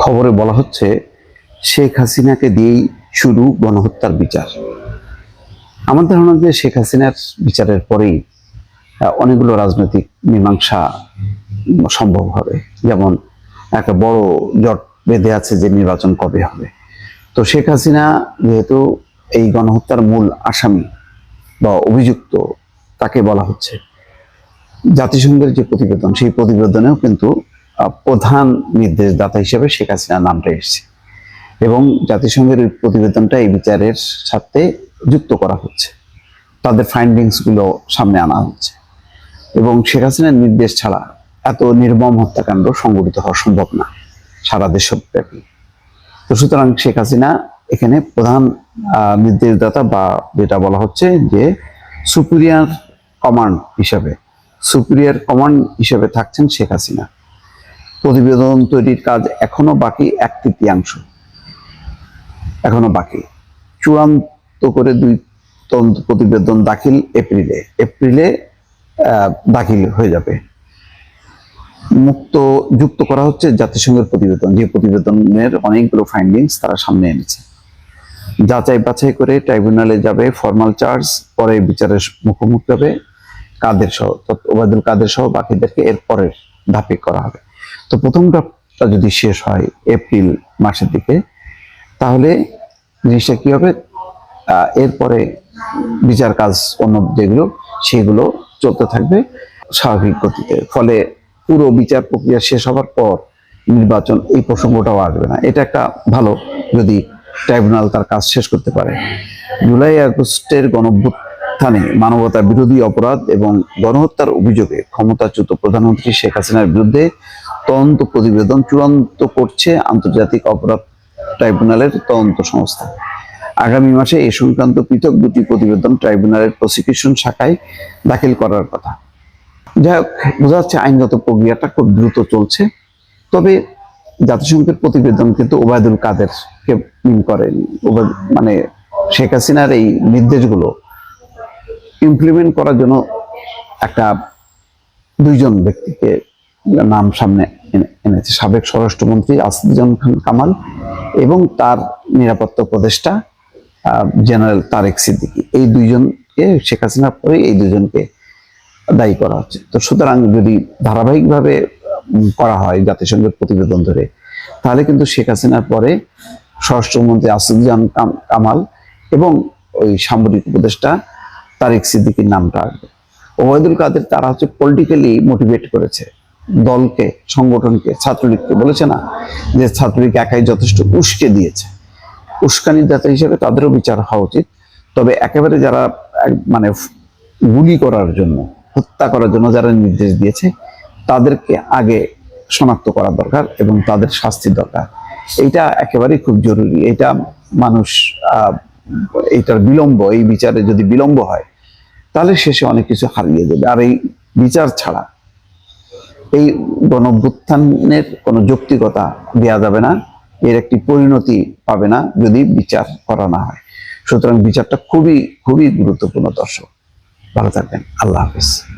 খবরে বলা হচ্ছে, শেখ হাসিনাকে দিয়েই শুরু গণহত্যার বিচার। আমার ধারণা যে শেখ হাসিনার বিচারের পরেই অনেকগুলো রাজনৈতিক মীমাংসা সম্ভব হবে। যেমন, একটা বড় জট বেঁধে আছে যে নির্বাচন কবে হবে। তো শেখ হাসিনা যেহেতু এই গণহত্যার মূল আসামি বা অভিযুক্ত, তাকে বলা হচ্ছে। জাতিসংঘের যে প্রতিবেদন, সেই প্রতিবেদনেও কিন্তু প্রধান নির্দেশদাতা হিসেবে শেখ হাসিনার নামটা এসেছে। এবং জাতিসংঘের প্রতিবেদনটা এই বিচারের সাথে যুক্ত করা হচ্ছে। তাদের ফাইন্ডিংসগুলো সামনে আনা হচ্ছে। এবং শেখ হাসিনার নির্দেশ ছাড়া এত নির্মম হত্যাকাণ্ড সংঘটিত হওয়া সম্ভব না সারা দেশব্যাপী। তো সুতরাং শেখ হাসিনা এখানে প্রধান নির্দেশদাতা বা যেটা বলা হচ্ছে যে সুপিরিয়ার কমান্ড হিসাবে সুপিরিয়ার কমান্ড হিসেবে থাকছেন শেখ হাসিনা। প্রতিবেদন তৈরির কাজ এখনও বাকি, এক তৃতীয়াংশ। এখনও বাকি। চূড়ান্ত করে দুই তদন্ত প্রতিবেদন দাখিল এপ্রিলে। এপ্রিলে দাখিল হয়ে যাবে। মুক্ত, যুক্ত করা হচ্ছে জাতিসংঘের প্রতিবেদন। যে প্রতিবেদনের অনেকগুলো ফাইন্ডিংস তারা সামনে এনেছে। যাচাই বাছাই করে ট্রাইব্যুনালে যাবে ফর্মাল চার্জ পরে বিচারের মুখোমুখি হবে, কাদের সহ ওবায়দুল কাদের সহ বাকিদেরকে এর পরের ধাপে করা হবে। তো প্রথম ধাপটা যদি শেষ হয় এপ্রিল মাসের দিকে, তাহলে জিনিসটা কি হবে? এরপরে বিচার কাজ অন্য যেগুলো, সেগুলো চলতে থাকবে স্বাভাবিক গতিতে। ফলে পুরো বিচার প্রক্রিয়া শেষ হওয়ার পর নির্বাচন এই প্রসঙ্গটাও আসবে না। এটা একটা ভালো যদি ট্রাইব্যুনাল তার কাজ শেষ করতে পারে। জুলাই আগস্টের গণভ্যুত্থানে মানবতা বিরোধী অপরাধ এবং গণহত্যার অভিযোগে ক্ষমতাচ্যুত প্রধানমন্ত্রী শেখ হাসিনার বিরুদ্ধে তদন্ত প্রতিবেদন চূড়ান্ত করছে আন্তর্জাতিক অপরাধ ট্রাইব্যুনালের তদন্ত সংস্থা। আগামী মাসে এই সংক্রান্ত পৃথক দুটি প্রতিবেদন ট্রাইব্যুনালের প্রসিকিউশন শাখায় দাখিল করার কথা। যাই হোক, বোঝা যাচ্ছে আইনগত প্রক্রিয়াটা খুব দ্রুত চলছে। তবে জাতিসংঘের প্রতিবেদন কিন্তু ওবায়দুল কাদেরকে মিন করেন। মানে শেখ হাসিনার এই নির্দেশগুলো ইমপ্লিমেন্ট করার জন্য একটা দুইজন ব্যক্তিকে নাম সামনে এনে- এনেছে। সাবেক স্বরাষ্ট্রমন্ত্রী আসাদুজ্জামান খান কামাল এবং তার নিরাপত্তা উপদেষ্টা জেনারেল তারেক সিদ্দিকী। এই দুইজনকে, শেখ হাসিনার পরে এই দুজনকে দায়ী করা হচ্ছে। তো সুতরাং যদি ধারাবাহিকভাবে করা হয় জাতিসংঘের প্রতিবেদন ধরে, তাহলে কিন্তু শেখ হাসিনার পরে স্বরাষ্ট্রমন্ত্রী আসাদুজ্জামান কামাল এবং ওই সামরিক উপদেষ্টা তারেক সিদ্দিকীর নামটা আসবে। ওবায়দুল কাদের তারা হচ্ছে পলিটিক্যালি মোটিভেট করেছে। দলকে, সংগঠনকে, ছাত্রলীগকে বলেছে না যে ছাত্রলীগ একাই যথেষ্ট উস্কে দিয়েছে। উস্কানিদাতা হিসেবে তাদেরও বিচার হওয়া উচিত। তবে একেবারে যারা মানে গুলি করার জন্য, হত্যা করার জন্য যারা নির্দেশ দিয়েছে, তাদেরকে আগে শনাক্ত করা দরকার এবং তাদের শাস্তি দরকার। এইটা একেবারেই খুব জরুরি। এটা মানুষ এইটার বিলম্ব, এই বিচারে যদি বিলম্ব হয়, তাহলে শেষে অনেক কিছু হারিয়ে যাবে। আর এই বিচার ছাড়া এই গণভ্যুত্থানের কোনো যৌক্তিকতা দেওয়া যাবে না, এর একটি পরিণতি পাবে না যদি বিচার করা না হয়। সুতরাং বিচারটা খুবই খুবই গুরুত্বপূর্ণ দর্শক। ভালো থাকবেন। আল্লাহ হাফিজ।